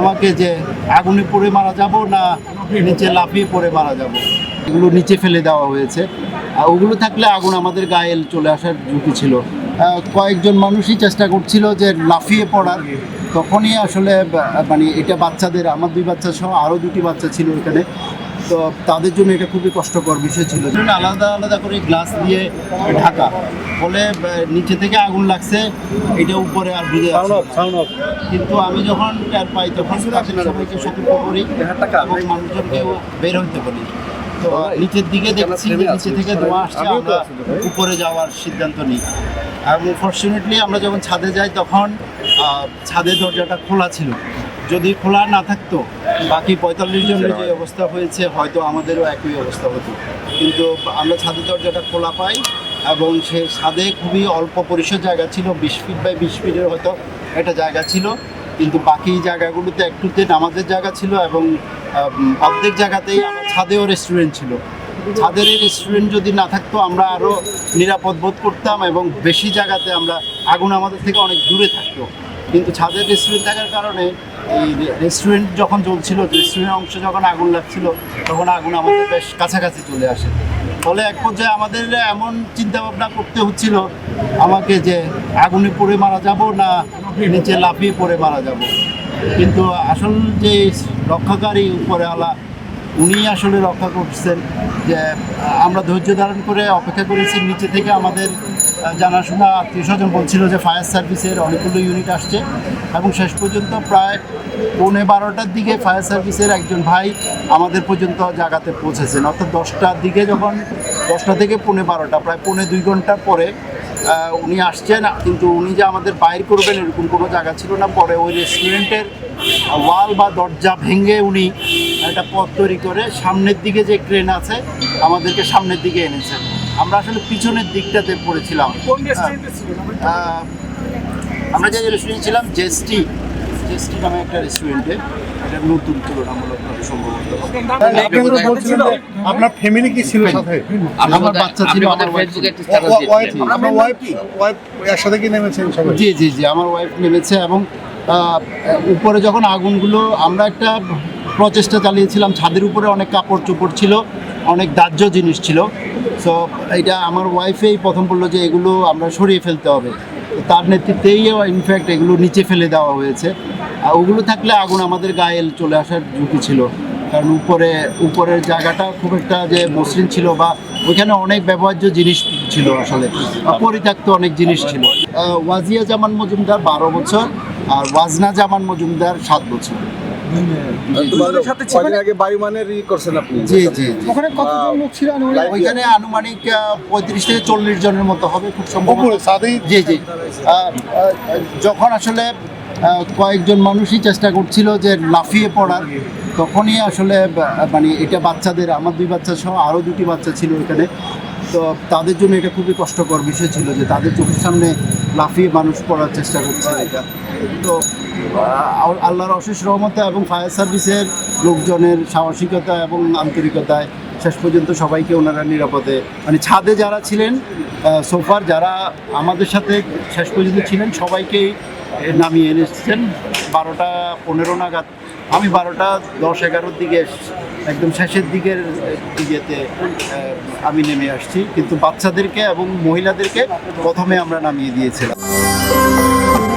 আমাকে যে আগুনে পড়ে মারা যাব না নিচে লাফিয়ে পড়ে মারা যাব। এগুলো নিচে ফেলে দেওয়া হয়েছে। আর ওগুলো থাকলে আগুন আমাদের গায়ে চলে আসার ঝুঁকি ছিল। কয়েকজন মানুষই চেষ্টা করছিল যে লাফিয়ে পড়ার। তখনই আসলে মানে এটা বাচ্চাদের, আমার দুই বাচ্চা সহ আরও দুটি বাচ্চা ছিল এখানে। তো তাদের জন্য এটা খুবই কষ্টকর বিষয় ছিল। আলাদা আলাদা করে গ্লাস দিয়ে ঢাকা। ফলে নিচে থেকে আগুন লাগছে এটা উপরে আর বুঝে। কিন্তু আমি যখন টের পাই তখন সবাইকে সতর্ক করি এবং মানুষজনকে বের হইতে বলি। তো নিচের দিকে দেখছি নিচে থেকে ধোঁয়া আসছে আমরা উপরে যাওয়ার সিদ্ধান্ত নিই। এবং ফর্চুনেটলি আমরা যখন ছাদে যাই তখন ছাদের দরজাটা খোলা ছিল। যদি খোলা না থাকতো বাকি পঁয়তাল্লিশ জনের যে অবস্থা হয়েছে, হয়তো আমাদেরও একই অবস্থা হতো। কিন্তু আমরা ছাদের দরজাটা খোলা পাই এবং সে ছাদে খুবই অল্প পরিসর জায়গা ছিল, বিশ ফিট বাই বিশ ফিটের হয়তো একটা জায়গা ছিল। কিন্তু বাকি জায়গাগুলোতে একটুতে নামাজের জায়গা ছিল এবং অর্ধেক জায়গাতেই আমার ছাদেও রেস্টুরেন্ট ছিল। ছাদের রেস্টুরেন্ট যদি না থাকতো, আমরা আরও নিরাপদ বোধ করতাম এবং বেশি জায়গাতে আমরা আগুন আমাদের থেকে অনেক দূরে থাকতো। কিন্তু ছাদের রেস্টুরেন্ট থাকার কারণে এই রেস্টুরেন্ট যখন জ্বলছিল রেস্টুরেন্ট অংশ যখন আগুন লাগছিল, তখন আগুন আমাদের বেশ কাছাকাছি চলে আসে। ফলে এক পর্যায়ে আমাদের এমন চিন্তা ভাবনা করতে হচ্ছিল, আমাকে যে আগুনে পড়ে মারা যাব না নিচে লাফিয়ে পড়ে মারা যাব। কিন্তু আসল যে রক্ষাকারী উপরে আলা উনি আসলে রক্ষা করছেন যে, আমরা ধৈর্য ধারণ করে অপেক্ষা করেছি, নিচে থেকে আমাদের জানাশোনা আত্মীয় স্বজন বলছিল যে ফায়ার সার্ভিসের অনেকগুলো ইউনিট আসছে এবং শেষ পর্যন্ত প্রায় পৌনে বারোটার দিকে ফায়ার সার্ভিসের একজন ভাই আমাদের পর্যন্ত জায়গাতে পৌঁছেছেন। অর্থাৎ দশটার দিকে যখন, দশটা থেকে পৌনে বারোটা, প্রায় পৌনে দুই ঘণ্টা পরে উনি আসছেন, কিন্তু উনি যে আমাদের বাইর করবেন এরকম কোনো জায়গা ছিল না। পরে ওই রেস্টুরেন্টের ওয়াল বা দরজা ভেঙে উনি একটা পথ তৈরি করে সামনের দিকে যে ক্রেন আছে, আমাদেরকে সামনের দিকে এনেছেন। আমরা আসলে পিছনের দিকটাতে পড়েছিলাম। আমরা যে রেস্টুরেন্ট ছিলাম জেস্টি জেস্টি নামে একটা রেস্টুরেন্টে এটা নতুন তুলনামূলক সম্ভবত। আপনি তো বলছিলেন যে আপনার ফ্যামিলি কি ছিল সাথে? আমার বাচ্চা ছিল আমার ফেসবুকে। একটা স্ট্যাটাস ওয়াইফ আপনার ওয়াইফ ওয়াইফ একসাথে কি নেমেছেন সবাই? জি জি জি আমার ওয়াইফ নেমেছে এবং উপরে যখন আগুনগুলো আমরা একটা প্রচেষ্টা চালিয়েছিলাম ছাদের উপরে অনেক কাপড় চোপড় ছিল। অনেক দাহ্য জিনিস ছিল। সো এটা আমার ওয়াইফেই প্রথম বলল যে এগুলো আমরা সরিয়ে ফেলতে হবে। তার নেতৃত্বেই ইনফ্যাক্ট এগুলো নিচে ফেলে দেওয়া হয়েছে। আর ওগুলো থাকলে আগুন আমাদের গায়ে চলে আসার ঝুঁকি ছিল। কারণ উপরে, উপরের জায়গাটা খুব একটা যে মসৃণ ছিল বা ওইখানে অনেক ব্যবহার্য জিনিস ছিল আসলে। পরিত্যক্ত অনেক জিনিস ছিল। ওয়াজিয়া জামান মজুমদার বারো বছর আর ওয়াজনা জামান মজুমদার সাত বছর। সাথে কদিন আগে বায়ুমানের ই করছেন আপনি। জি জি ওখানে কতজন লোক ছিল ওইখানে আনুমানিক পঁয়ত্রিশ থেকে চল্লিশ জনের মতো হবে খুব জি জি। যখন আসলে কয়েকজন মানুষই চেষ্টা করছিল যে লাফিয়ে পড়ার তখনই আসলে মানে এটা বাচ্চাদের আমার দুই বাচ্চা সহ আরও দুটি বাচ্চা ছিল এখানে। তো তাদের জন্য এটা খুবই কষ্টকর বিষয় ছিল যে তাদের চোখের সামনে লাফিয়ে মানুষ পড়ার চেষ্টা করছে। এটা তো আল্লাহর অশেষ রহমতে এবং ফায়ার সার্ভিসের লোকজনের সাহসিকতা এবং আন্তরিকতায় শেষ পর্যন্ত সবাইকে ওনারা নিরাপদে মানে ছাদে যারা ছিলেন সোফার যারা আমাদের সাথে শেষ পর্যন্ত ছিলেন, সবাইকেই নামিয়ে এনেছেন। বারোটা পনেরো নাগাদ, আমি বারোটা দশ এগারোর দিকে একদম শেষের দিকের দিকেতে আমি নেমে আসছি। কিন্তু বাচ্চাদেরকে এবং মহিলাদেরকে প্রথমে আমরা নামিয়ে দিয়েছিলাম।